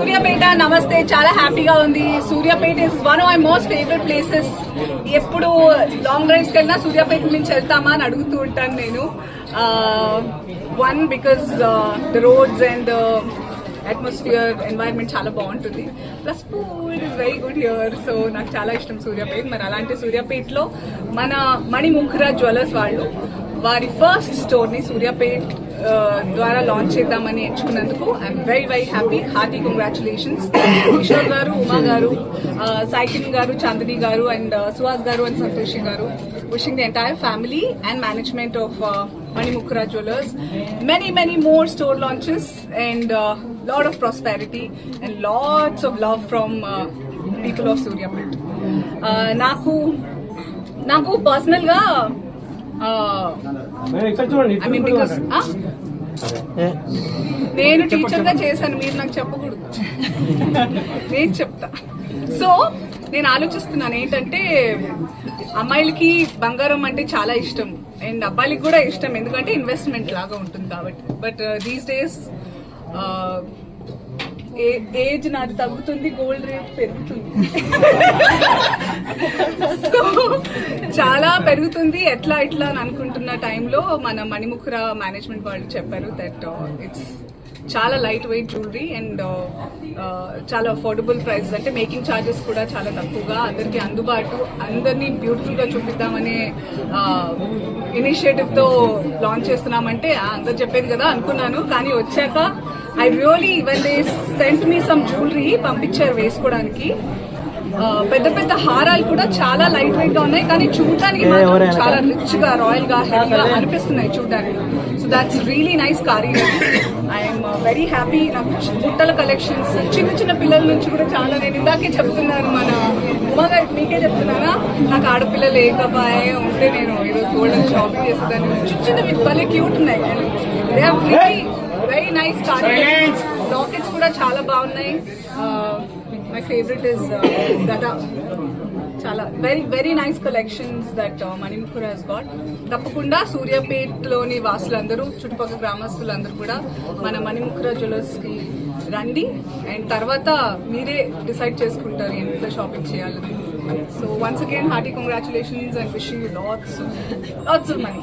సూర్యాపేట నమస్తే. చాలా హ్యాపీగా ఉంది. Suryapet is one of my most favourite places ఎప్పుడు లాంగ్ డ్రైవ్స్కి వెళ్ళినా సూర్యాపేట నుంచి వెళ్తామా అని అడుగుతూ ఉంటాను నేను. One because the roads and atmosphere environment చాలా బాగుంటుంది. Plus food is very good here so నాకు చాలా ఇష్టం సూర్యాపేట. మరి అలాంటి సూర్యాపేటలో మన మణిముఖరా జ్యువెలర్స్ వాళ్ళు వారి ఫస్ట్ స్టోర్ని సూర్యాపేట్ ద్వారా లాంచ్ చేద్దామని ఎంచుకున్నందుకు I'm very very happy hearty congratulations Kishore garu Uma garu సైకిన్ గారు Chandini garu and Suhas garu and Santoshi garu. Wishing the entire family and management of Manimukhara jewellers many many more store launches and lots of prosperity and lots of love from people of Suryapet నాకు నాకు పర్సనల్గా ఇక్కడ చూడండి I mean because నేను టీచర్గా చేశాను మీరు నాకు చెప్పకూడదు. నేను చెప్తా. సో నేను ఆలోచిస్తున్నాను ఏంటంటే అమ్మాయిలకి బంగారం అంటే చాలా ఇష్టం. అండ్ అబ్బాయిలకి కూడా ఇష్టం ఎందుకంటే ఇన్వెస్ట్మెంట్ లాగా ఉంటుంది కాబట్టి. బట్ దీస్ డేస్ ఏజ్ నాది తగ్గుతుంది గోల్డ్ రేట్ పెరుగుతుంది. చాలా పెరుగుతుంది. ఎట్లా ఇట్లా అని అనుకుంటున్న టైంలో మన మణిముఖుర మేనేజ్మెంట్ వాళ్ళు చెప్పారు దట్ ఇట్స్ uh, చాలా లైట్ వెయిట్ జ్యువెలరీ అండ్ చాలా అఫోర్డబుల్ ప్రైస్ అంటే మేకింగ్ ఛార్జెస్ కూడా చాలా తక్కువగా అందరికి అందుబాటు అందరినీ బ్యూటిఫుల్గా చూపిద్దామనే uh, ఇనిషియేటివ్తో లాంచ్ చేస్తున్నామంటే అందరు చెప్పేది కదా అనుకున్నాను. కానీ వచ్చాక I really when they sent me some jewellery పంపించారు వేసుకోవడానికి. పెద్ద పెద్ద హారాలు కూడా చాలా లైట్ వెయిట్గా ఉన్నాయి. కానీ చూడడానికి మాత్రం చాలా రిచ్గా రాయల్గా హెవీగా అనిపిస్తున్నాయి చూడడానికి. సో దాట్స్ రియలీ నైస్ కారీ ఐఎమ్ వెరీ హ్యాపీ నాకు బుట్టల కలెక్షన్స్ చిన్న చిన్న పిల్లల నుంచి కూడా చాలా నేను ఇందాకే చెప్తున్నాను మన ఉమా గారికి మీకే చెప్తున్నానా? నాకు ఆడపిల్లలు ఏకపాయే ఉంటే నేను ఈరోజు గోల్డెన్ షాపింగ్ చేసేదాన్ని. చిన్న చిన్నవి భలే క్యూట్ ఉన్నాయి. వెరీ నైస్ కారీ లాకెట్స్ కూడా చాలా బాగున్నాయి. మై ఫేవరెట్ ఇస్ గదా చాలా very very nice collections that Manimukhur has got తప్పకుండా సూర్యాపేటలోని వాసులందరూ చుట్టుపక్కల గ్రామస్తులందరూ కూడా మన మణిముఖుర జ్యువెలర్స్కి రండి. అండ్ తర్వాత మీరే డిసైడ్ చేసుకుంటారు ఎంత షాపింగ్ చేయాలని. So once again hearty congratulations and wishing you lots lots of money